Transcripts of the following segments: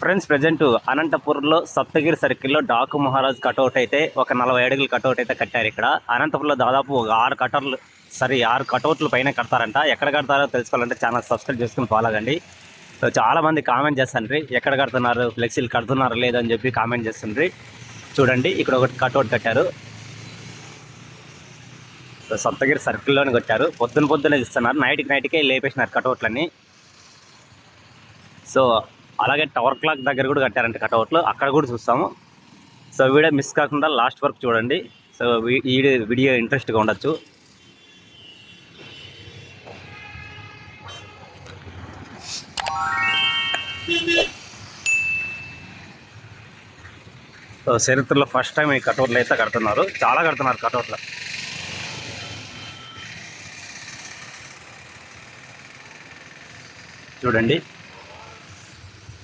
Friends present అనంతపూర్లో సప్తగిరి సర్కిల్లో Daaku Maharaj cutout అయితే ఒక నలభై అడుగులు కటౌట్ అయితే కట్టారు ఇక్కడ. అనంతపూర్లో దాదాపు ఒక ఆరు కటర్లు సరే ఆరు కటౌట్లు పైన కడతారంట. ఎక్కడ కడతారో తెలుసుకోవాలంటే ఛానల్ సబ్స్క్రైబ్ చేసుకుని ఫాలో అవ్వండి చాలా మంది కామెంట్ చేస్తుండ్రి ఎక్కడ కడుతున్నారు ఫ్లెక్సీలు కడుతున్నారా లేదని చెప్పి కామెంట్ చేస్తుండ్రి. చూడండి ఇక్కడ ఒకటి కటౌట్ కట్టారు. సప్తగిరి సర్కిల్లోనే కట్టారు. పొద్దున పొద్దునే ఇస్తున్నారు. నైట్కి నైట్కే లేపేసినారు కటౌట్లన్నీ. సో అలాగే టవర్ క్లాక్ దగ్గర కూడా కట్టారంట కటౌట్లు అక్కడ కూడా చూస్తాము. సో వీడియో మిస్ కాకుండా లాస్ట్ వరకు చూడండి. సో వీ- ఈ వీడియో ఇంట్రెస్ట్గా ఉండొచ్చు. సో చరిత్రలో ఫస్ట్ టైం ఈ కటౌట్లు అయితే కడుతున్నారు. చాలా కడుతున్నారు కటౌట్లు చూడండి.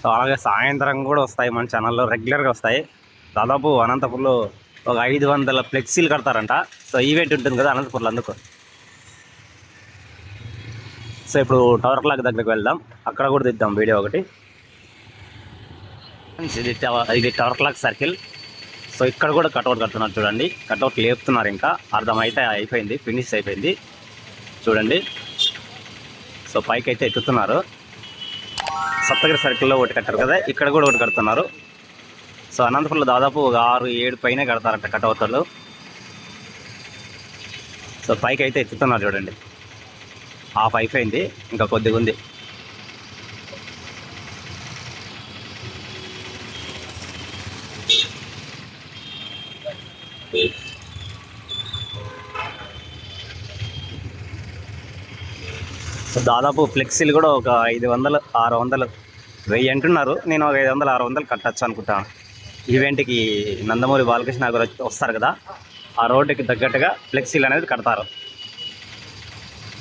సో అలాగే సాయంత్రం కూడా వస్తాయి మన ఛానల్లో రెగ్యులర్గా వస్తాయి. దాదాపు అనంతపూర్లో ఒక ఐదు వందల ఫ్లెక్సీలు కడతారంట. సో ఈవెంట్ ఉంటుంది కదా అనంతపూర్లో అందుకు. సో ఇప్పుడు టవర్ క్లాక్ దగ్గరికి వెళ్దాం. అక్కడ కూడా దిద్దాం వీడియో ఒకటి. ఇది ఇది టవర్ క్లాక్ సర్కిల్ సో ఇక్కడ కూడా కట్అవుట్ కడుతున్నారు చూడండి. కట్అవుట్ లేపుతున్నారు ఇంకా. అర్థమైతే అయిపోయింది ఫినిష్ అయిపోయింది. చూడండి. సో పైకి అయితే ఎక్కుతున్నారు సప్తగిరి సర్కిల్లో ఒకటి కట్టారు కదా ఇక్కడ కూడా ఒకటి కడుతున్నారు. సో అనంతపురంలో దాదాపు ఒక ఆరు ఏడు పైన కడతారంట కటౌతలు. సో పైకి అయితే ఎత్తుతున్నారు చూడండి. హాఫ్ అయిపోయింది ఇంకా కొద్దిగా ఉంది. సో దాదాపు ఫ్లెక్సీలు కూడా ఒక ఐదు వందలు ఆరు వందలు వెయ్యి అంటున్నారు. నేను ఒక ఐదు వందలు ఆరు వందలు కట్టచ్చు అనుకుంటాను ఈవెంట్కి నందమూరి బాలకృష్ణ గారు వస్తారు కదా ఆ రోడ్డుకి తగ్గట్టుగా ఫ్లెక్సీలు అనేది కడతారు.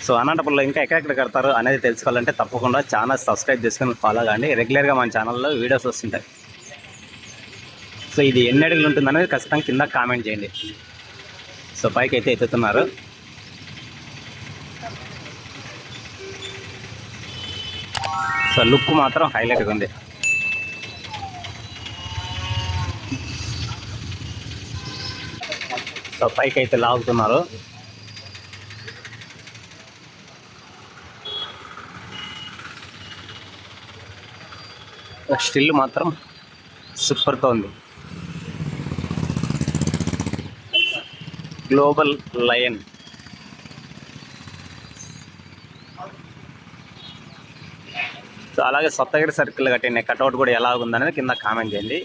సో అనంతపురంలో ఇంకా ఎక్కడెక్కడ కడతారు అనేది తెలుసుకోవాలంటే తప్పకుండా ఛానల్ సబ్స్క్రైబ్ చేసుకుని ఫాలో కాండి రెగ్యులర్గా మన ఛానల్లో వీడియోస్ వస్తుంటాయి. సో ఇది ఎన్ని అడుగులు ఉంటుంది అనేది ఖచ్చితంగా కింద కామెంట్ చేయండి. సో పైకి అయితే ఎత్తుతున్నారు. సో లుక్ మాత్రం హైలైట్గా ఉంది. సో పైకి అయితే లాగుతున్నారు. స్టిల్ మాత్రం సూపర్తో ఉంది. Global lion. సో అలాగే సప్తగిరి సర్కిల్ కట్టిన కట్అవుట్ కూడా ఎలా ఉందనేది కింద కామెంట్ చేయండి.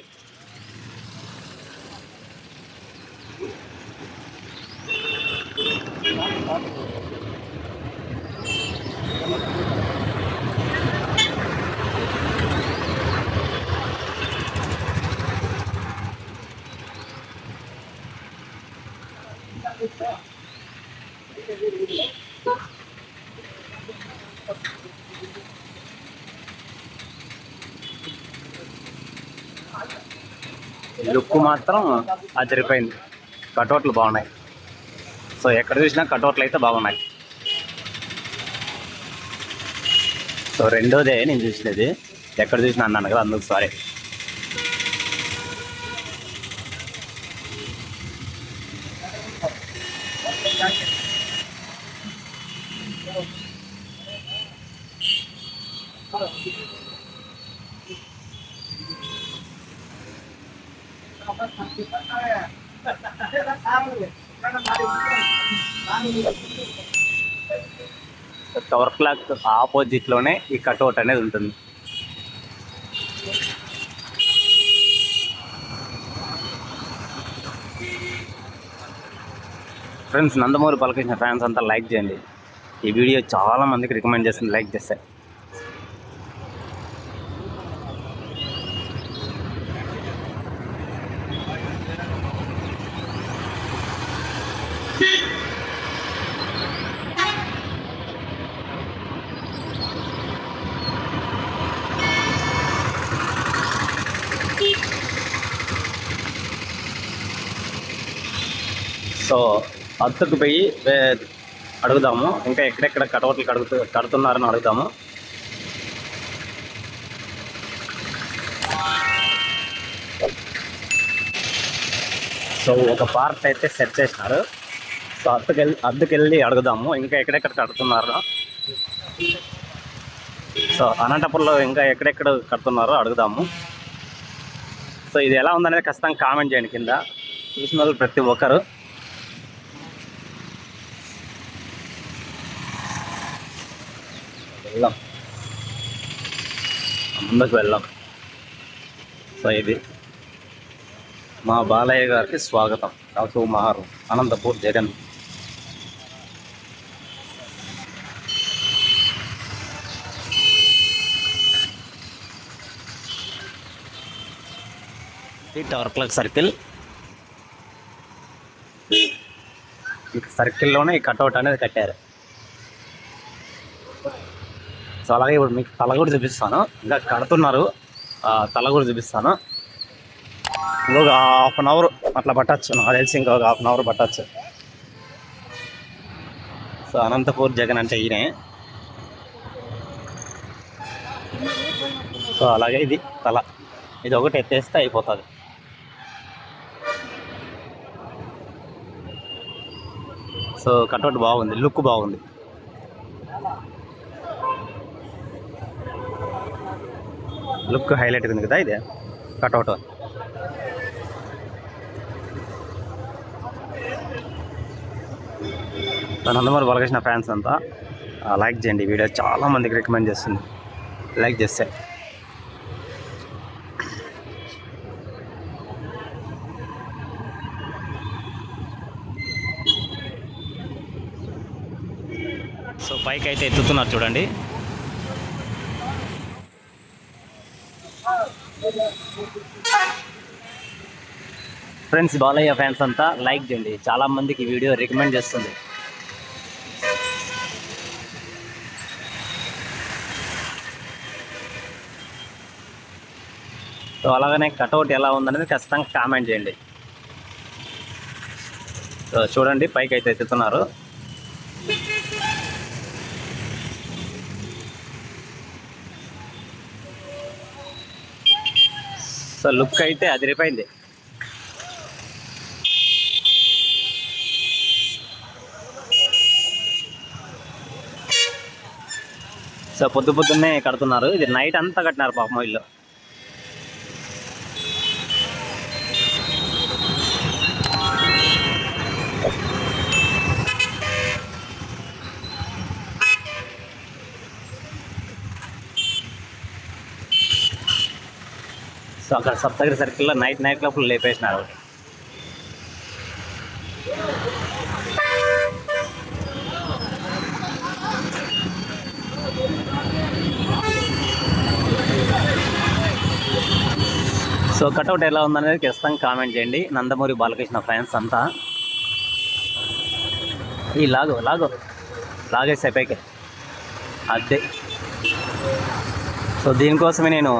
లుక్ మాత్రం అదిరిపోయింది. కటౌట్లు బాగున్నాయి. సో ఎక్కడ చూసినా కటౌట్లు అయితే బాగున్నాయి. సో రెండోదే నేను చూసినది. ఎక్కడ చూసినా అన్నాను కదా అందుకు సారీ టవర్ క్లాక్ ఆపోజిట్లోనే ఈ కటౌట్ అనేది ఉంటుంది. ఫ్రెండ్స్ నందమూరి బాలకృష్ణ ఫ్యాన్స్ అంతా లైక్ చేయండి. ఈ వీడియో చాలా మందికి రికమెండ్ చేస్తుంది లైక్ చేస్తే. సో అద్దకు పోయి అడుగుదాము. ఇంకా ఎక్కడెక్కడ కటవట్లు కడుగుతూ కడుతున్నారని అడుగుతాము సో ఒక పార్ట్ అయితే సెట్ చేసినారు. సో అద్దెకెళ్ళి అద్దెకెళ్ళి అడుగుదాము. ఇంకా ఎక్కడెక్కడ కడుతున్నారు. సో అనంతపురంలో ఇంకా ఎక్కడెక్కడ కడుతున్నారో అడుగుదాము. సో ఇది ఎలా ఉందనేది ఖచ్చితంగా కామెంట్ చేయండి కింద. చూసిన వాళ్ళు ప్రతి ఒక్కరు. వెళ్దాం ముందుకు వెళ్దాం సో ఇది మా బాలయ్య గారికి స్వాగతం doctor మహారు Anantapur Jagan tower clock circle ఈ సర్కిల్లోనే ఈ కట్అవుట్ అనేది కట్టారు సో అలాగే ఇప్పుడు మీకు తల కూడా చూపిస్తాను. ఇంకా కడుతున్నారు. తల కూడా చూపిస్తాను. ఇంకొక హాఫ్ అన్ అవర్ అట్లా పట్టచ్చు. నాకు తెలిసి ఇంకొక హాఫ్ అన్ అవర్ పట్టచ్చు. సో అనంతపూర్ జగన్ అంటే ఈయనే. సో అలాగే ఇది తల. ఇది ఒకటి ఎత్తేస్తే అయిపోతుంది. సో కట్అవుట్ బాగుంది. లుక్ బాగుంది. లుక్ హైలైట్ ఉంది కదా ఇది? కట్అవుట్ నందమూరి బాలకృష్ణ ఫ్యాన్స్ అంతా. లైక్ చేయండి వీడియో. చాలా మందికి రికమెండ్ చేస్తుంది. లైక్ చేస్తే. సో పైకి అయితే ఎత్తుతున్నారు చూడండి. ఫ్రెండ్స్ బాలయ్య ఫ్యాన్స్ అంతా లైక్ చేయండి. చాలా మందికి ఈ వీడియో రికమెండ్ చేస్తుంది. సో అలాగనే కటౌట్ ఎలా ఉందనేది ఖచ్చితంగా కామెంట్ చేయండి. సో చూడండి పైకి అయితే ఎత్తుతున్నారు. సో లుక్ అయితే అదిరిపోయింది. సో పొద్దు పొద్దున్నే కడుతున్నారు. ఇది నైట్ అంతా కట్టినారు పాపం ఇల్లు అక్కడ సప్తగిరి సర్కిల్లో నైట్ నైట్ లోపల లేపేసినారు. సో కట్అవుట్ ఎలా ఉందనేది ఖచ్చితంగా కామెంట్ చేయండి. నందమూరి బాలకృష్ణ ఫ్యాన్స్ అంతా. ఈ లాగు లాగు. లాగేసే పైకి అదే. సో దీనికోసమే నేను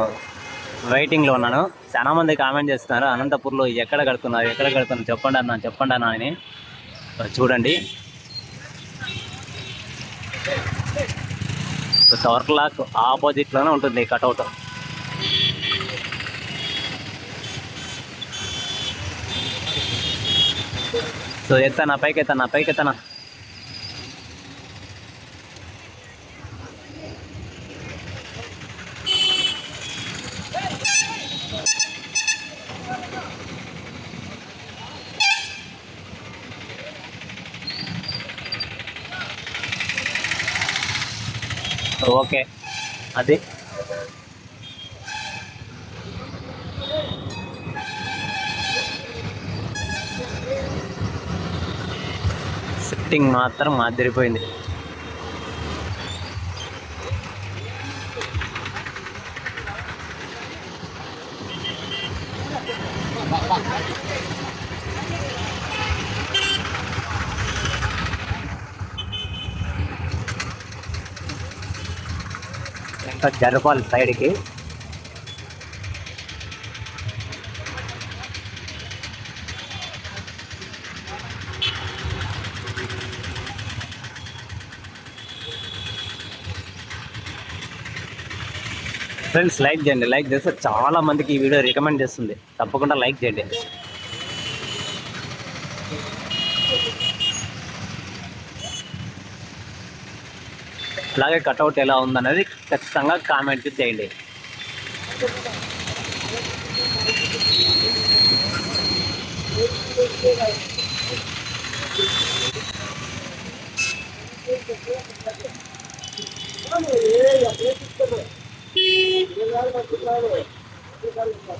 వెయిటింగ్లో ఉన్నాను. చాలా మంది కామెంట్ చేస్తున్నారు అనంతపూర్లో ఎక్కడ కడుతున్నారు ఎక్కడ కడుతున్నారు చెప్పండి అన్న చెప్పండి అన్న అని. చూడండి. టవర్ క్లాక్ ఆపోజిట్లోనే ఉంటుంది కటౌట్ సో ఎత్తానా పైకి ఎత్తానా పైకి ఎత్తానా ఓకే. అది. సెట్టింగ్ మాత్రం మాదిరిపోయింది. ఇంకా జరపాలి సైడ్కి. ఫ్రెండ్స్ లైక్ చేయండి. లైక్ చేస్తే చాలా మందికి ఈ వీడియో రికమెండ్ చేస్తుంది. తప్పకుండా లైక్ చేయండి. అలాగే కట్అవుట్ ఎలా ఉందనేది ఖచ్చితంగా కామెంట్ చేయండి.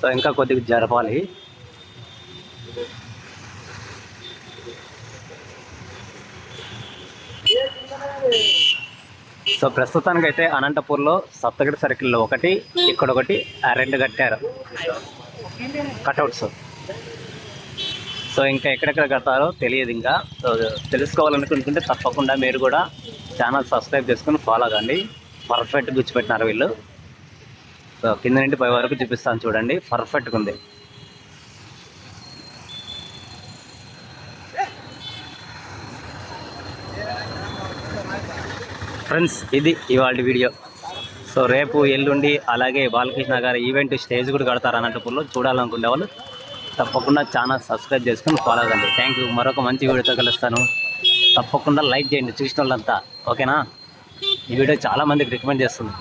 సో ఇంకా కొద్దిగా జరపాలి. సో ప్రస్తుతానికి అయితే అనంతపూర్లో సప్తగిరి సర్కిల్లో ఒకటి ఇక్కడ ఒకటి రెండు కట్టారు. కటౌట్స్ సో ఇంకా ఎక్కడెక్కడ కడతారో తెలియదు ఇంకా. సో తెలుసుకోవాలనుకుంటుంటే తప్పకుండా మీరు కూడా ఛానల్ సబ్స్క్రైబ్ చేసుకుని ఫాలో కండి పర్ఫెక్ట్ గుచ్చిపెట్టినారు వీళ్ళు. సో కింద నుండి పై వరకు చూపిస్తాను చూడండి. పర్ఫెక్ట్గా ఉంది. ఫ్రెండ్స్ ఇది ఇవాళ వీడియో. సో రేపు ఎల్లుండి అలాగే బాలకృష్ణ గారి ఈవెంట్ స్టేజ్ కూడా కడతారు అనంతపూర్లో. చూడాలనుకునే వాళ్ళు తప్పకుండా ఛానల్ సబ్స్క్రైబ్ చేసుకుని ఫాలో అవ్వండి థ్యాంక్ యూ మరొక మంచి వీడియోతో కలుస్తాను. తప్పకుండా లైక్ చేయండి. చూసిన వాళ్ళంతా. ఓకేనా ఈ వీడియో చాలా మందికి రికమెండ్ చేస్తుంది.